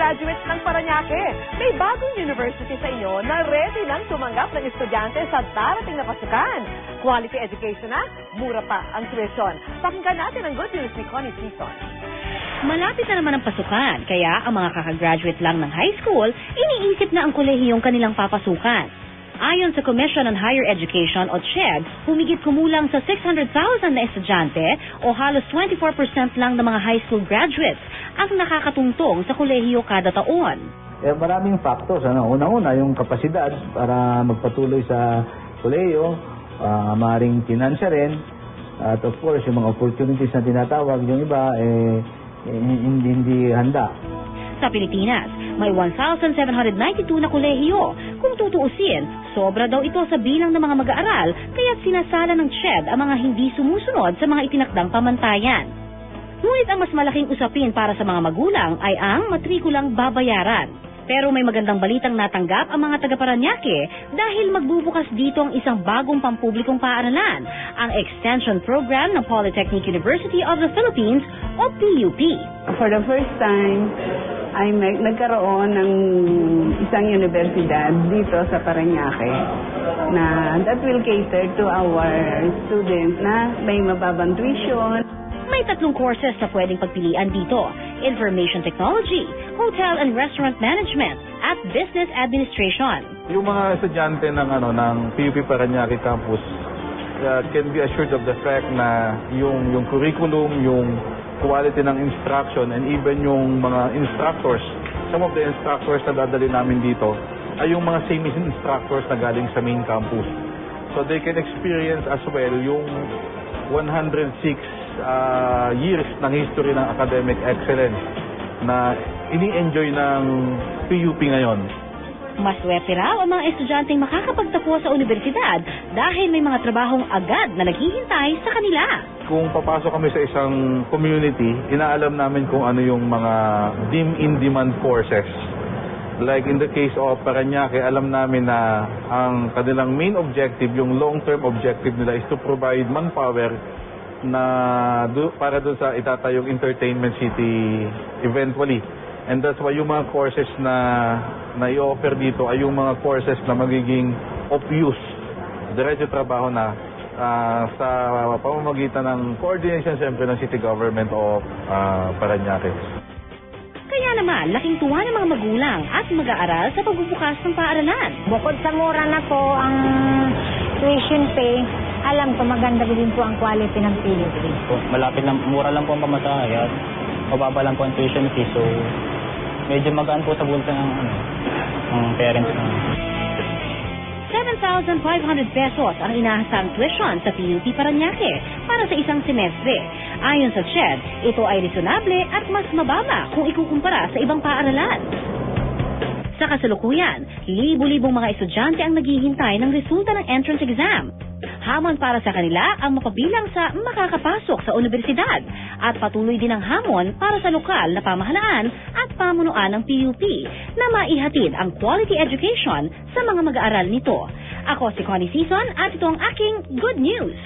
kaka-graduate ng Paranaque. May bagong university sa inyo na ready nang tumanggap ng estudyante sa darating na pasukan. Quality education na, mura pa ang tuition. Pakinggan natin ang good news ni Connie Season. Malapit na naman ang pasukan, kaya ang mga kakagraduate lang ng high school, iniisip na ang kolehiyong kanilang papasukan. Ayon sa Commission on Higher Education o CHED, humigit kumulang sa 600,000 na estudyante o halos 24% lang ng mga high school graduates ang nakakatungtong sa kolehiyo kada taon. Eh, maraming factors. Ano? Una-una, yung kapasidad para magpatuloy sa koleyo, uh, maaaring finansya rin, at of course, yung mga opportunities na tinatawag, yung iba, eh, eh, hindi, hindi handa. Sa Pilipinas, may 1,792 na kolehiyo. Kung tutuusin, sobra daw ito sa bilang ng mga mag-aaral, kaya sinasala ng CHED ang mga hindi sumusunod sa mga itinakdang pamantayan. Ngunit ang mas malaking usapin para sa mga magulang ay ang matrikulang babayaran. Pero may magandang balitang natanggap ang mga taga-Paranaque dahil magbubukas dito ang isang bagong pampublikong paaralan, ang Extension Program ng Polytechnic University of the Philippines o PUP. For the first time, ay may, nagkaroon ng isang universidad dito sa Paranaque na that will cater to our students na may mababang tuition, May tatlong courses na pwedeng pagpilian dito. Information Technology, Hotel and Restaurant Management, at Business Administration. Yung mga estudyante ng ano ng PUP Paranaque campus uh, can be assured of the fact na yung yung curriculum, yung quality ng instruction and even yung mga instructors, some of the instructors na dadali namin dito ay yung mga same instructors na galing sa main campus. So they can experience as well yung 106 uh, years ng history ng academic excellence na ini-enjoy ng PUP ngayon. Maswerte raw ang mga estudyanteng makakapagtapos sa universidad dahil may mga trabahong agad na naghihintay sa kanila. Kung papasok kami sa isang community, inaalam namin kung ano yung mga dim in demand courses. Like in the case of Paranaque, alam namin na ang kanilang main objective, yung long-term objective nila is to provide manpower na do, para doon sa itatayong entertainment city eventually. And that's why yung mga courses na na i-offer dito ay yung mga courses na magiging of use. Diretso trabaho na ah, sa pamamagitan ng coordination siyempre ng city government of ah, Paranaque. Kaya naman, laking tuwa ng mga magulang at mag-aaral sa pagbubukas ng paaralan. Bukod sa mura na po ang tuition pay, alam ko maganda din po ang quality ng PUP. po. Malapit lang, mura lang po ang pamasahe at mababa lang po ang tuition fee. So, medyo magaan po sa bulsa ng, ano, ng parents ng 7,500 pesos ang inahasang tuition sa PUP Paranaque para sa isang semestre. Ayon sa CHED, ito ay reasonable at mas mababa kung ikukumpara sa ibang paaralan. Sa kasalukuyan, libo-libong mga estudyante ang naghihintay ng resulta ng entrance exam. Hamon para sa kanila ang mapabilang sa makakapasok sa universidad at patuloy din ang hamon para sa lokal na pamahalaan at pamunuan ng PUP na maihatid ang quality education sa mga mag-aaral nito. Ako si Connie Season at ito ang aking good news.